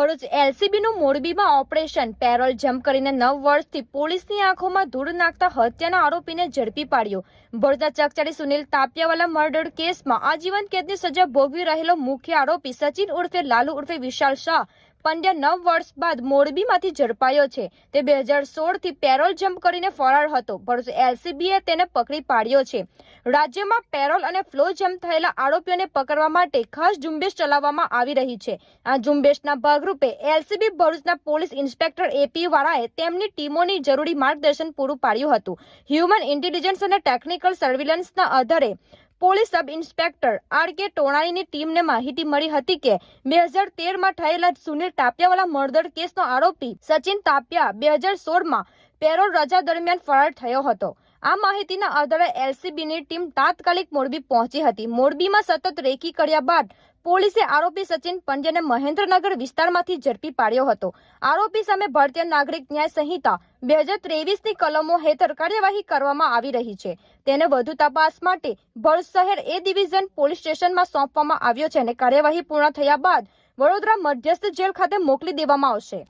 ભરૂચ એલસીબીનું મોરબીમાં operation. Parole jump કરીને નવ વર્ષથી પોલીસની આંખોમાં ધૂળ નાખતા હત્યાના આરોપીને ઝડપી પાડ્યો. ભરૂચના ચકચારી સુનિલ તાપિયાવાલા મર્ડર કેસમાં આજીવન કેદની સજા ભોગવી રહેલો મુખ્ય આરોપી સચિન ઉર્ફે લાલુ ઉર્ફે વિશાલ શાહ પંડ્યા નવ વર્ષ બાદ મોરબીમાંથી ઝડપાયો છે. તે બે હજાર સોળથી પેરોલ જમ્પ કરીને ફરાર હતો. ભરૂચ એલસીબીએ તેને પકડી પાડ્યો છે. રાજ્યમાં પેરોલ અને ફ્લો જેમ થયેલા આરોપીઓને પકડવા માટે ખાસ ઝુંબેશ ચલાવવામાં આવી રહી છે. આ ઝુંબેશના ભાગરૂપે એલસીબી ભરૂચના પોલીસ ઇન્સ્પેક્ટર એપી વાળાએ તેમની ટીમોની જરૂરી માર્ગદર્શન પૂરું પાડ્યું હતું. હ્યુમન ઇન્ટેલિજન્સ અને ટેકનિકલ સર્વેલન્સના આધારે police sub inspector R K ટોણાણીની ટીમને માહિતી મળી હતી કે બે હજાર તેરમાં થયેલા સુનિલ તાપિયાવાલા મર્ડર કેસનો આરોપી સચિન તાપિયા બે હજાર સોળમાં પેરોલ રજા દરમિયાન ફરાર થયો હતો. આ માહિતીના આધારે એલસીબીની ટીમ તાત્કાલિક મોરબી પહોંચી હતી. મોરબીમાં સતત રેકી કર્યા બાદ પોલીસે આરોપી સચિન પંડ્યાને મહેન્દ્રનગર વિસ્તારમાંથી ઝડપી પાડ્યો હતો. આરોપી સામે ભારતીય નાગરિક ન્યાય સંહિતા બે હજાર ત્રેવીસની કલમો હેઠળ કાર્યવાહી કરવામાં આવી રહી છે. તેને વધુ તપાસ માટે ભરૂચ શહેર એ ડિવિઝન પોલીસ સ્ટેશનમાં સોંપવામાં આવ્યો છે અને કાર્યવાહી પૂર્ણ થયા બાદ વડોદરા મધ્યસ્થ જેલ ખાતે મોકલી દેવામાં આવશે.